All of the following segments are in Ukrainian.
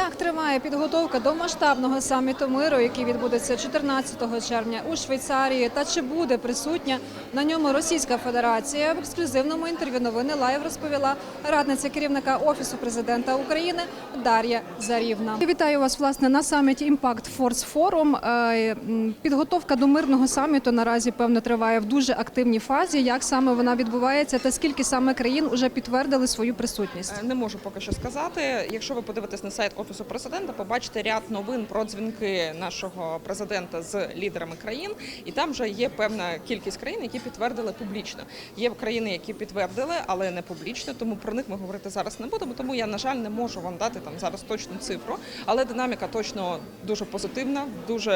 Як триває підготовка до масштабного саміту миру, який відбудеться 14 червня у Швейцарії, та чи буде присутня на ньому Російська Федерація? В ексклюзивному інтерв'ю новини Лайв розповіла радниця керівника офісу президента України Дар'я Зарівна. Вітаю вас власне на саміті Impact Force Forum. Е, Підготовка до мирного саміту наразі певно триває в дуже активній фазі. Як саме вона відбувається, та скільки саме країн уже підтвердили свою присутність? Е, Не можу поки що сказати. Якщо ви подивитесь на сайт офісу президента, побачите ряд новин про дзвінки нашого президента з лідерами країн, і там вже є певна кількість країн, які підтвердили публічно. Є країни, які підтвердили, але не публічно, тому про них ми говорити зараз не будемо. Тому я на жаль не можу вам дати там зараз точну цифру, але динаміка точно дуже позитивна. Дуже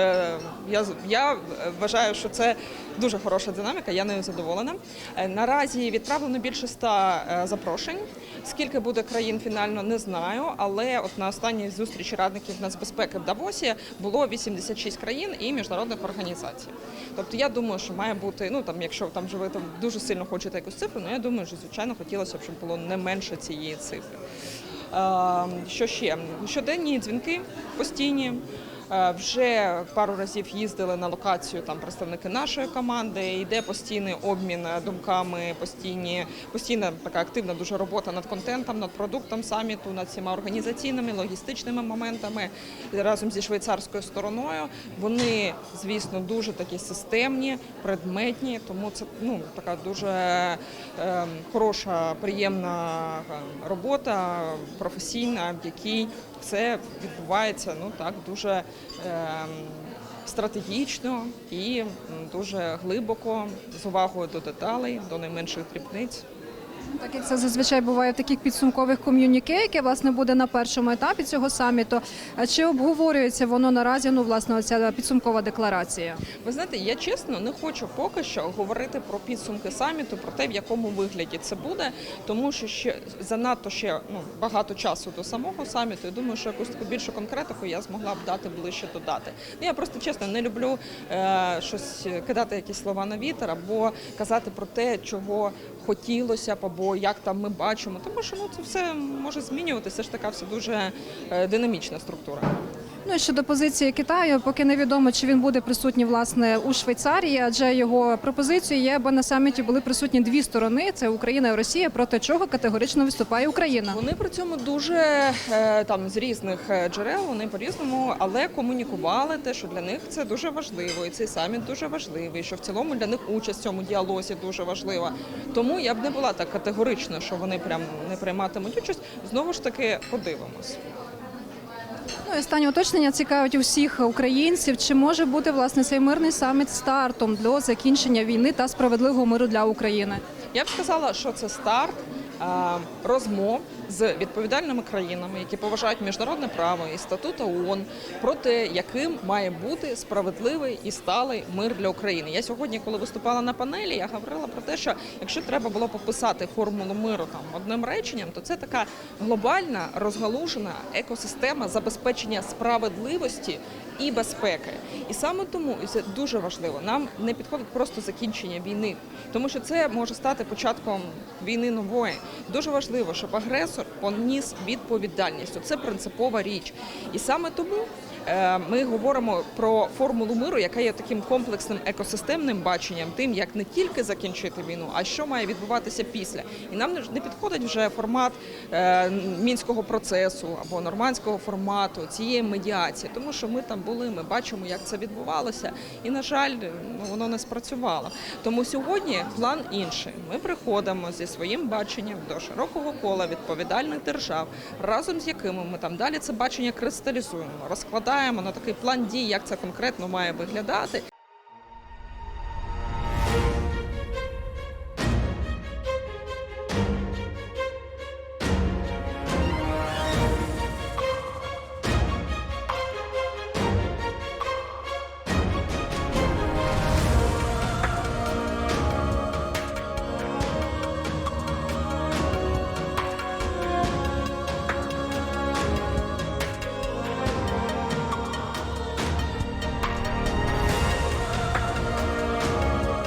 я я вважаю, що це дуже хороша динаміка. Я нею задоволена. Е, Наразі відправлено більше ста е, запрошень. Скільки буде країн фінально, не знаю. Але от на останній зустрічі радників нацбезпеки в Давосі було 86 країн і міжнародних організацій. Тобто я думаю, що має бути, ну там, якщо там же ви там дуже сильно хочете якусь цифру, ну я думаю, що звичайно хотілося б, щоб було не менше цієї цифри. Е, Що ще? Щоденні дзвінки постійні. Е, Вже пару разів їздили на локацію там представники нашої команди. Йде постійний обмін е, думками, постійні, постійна така активна дуже робота над контентом, над продуктом саміту, над всіма організаційними, логістичними моментами разом зі швейцарською стороною. Вони, звісно, дуже такі системні, предметні, тому це ну така дуже е, хороша, приємна е, робота, професійна, в якій все відбувається ну так дуже ем, стратегічно і дуже глибоко, з увагою до деталей, до найменших дрібниць. Так як це зазвичай буває в таких підсумкових ком'юніке, яке власне буде на першому етапі цього саміту. Чи обговорюється воно наразі? Ну, власне, оця підсумкова декларація? Ви знаєте, я чесно не хочу поки що говорити про підсумки саміту, про те, в якому вигляді це буде, тому що ще занадто ще ну багато часу до самого саміту. І думаю, що якусь таку більшу конкретику я змогла б дати ближче до дати. Ну я просто чесно не люблю е, щось кидати якісь слова на вітер або казати про те, чого хотілося б, як там ми бачимо, тому що ну це все може змінюватися. Ж така все дуже е, динамічна структура. Ну і щодо позиції Китаю, поки невідомо, чи він буде присутній власне у Швейцарії, адже його пропозицією є, аби на саміті були присутні дві сторони: це Україна і Росія, проти чого категорично виступає Україна. Вони при цьому дуже е, там з різних е, джерел, вони по-різному, але комунікували те, що для них це дуже важливо, і цей саміт дуже важливий, що в цілому для них участь в цьому діалозі дуже важлива. Тому я б не була так категорична, що вони прям не прийматимуть участь. Знову ж таки, подивимось. Ну останнє уточнення цікавить усіх українців. Чи може бути власне цей мирний саміт стартом для закінчення війни та справедливого миру для України? Я б сказала, що це старт розмов з відповідальними країнами, які поважають міжнародне право і статут ООН, про те, яким має бути справедливий і сталий мир для України. Я сьогодні, коли виступала на панелі, я говорила про те, що якщо треба було пописати формулу миру там одним реченням, то це така глобальна розгалужена екосистема забезпечення справедливості і безпеки. І саме тому і це дуже важливо. Нам не підходить просто закінчення війни, тому що це може стати початком війни нової. Дуже важливо, щоб агресор поніс відповідальність. Це принципова річ. І саме тому ми говоримо про формулу миру, яка є таким комплексним екосистемним баченням, тим, як не тільки закінчити війну, а що має відбуватися після. І нам не- не підходить вже формат е, мінського процесу або нормандського формату цієї медіації, тому що ми там були, ми бачимо, як це відбувалося, і на жаль, ну воно не спрацювало. Тому сьогодні план інший. Ми приходимо зі своїм баченням до широкого кола відповідальних держав, разом з якими ми там далі це бачення кристалізуємо, розкладаємо на такий план дій, як це конкретно має виглядати.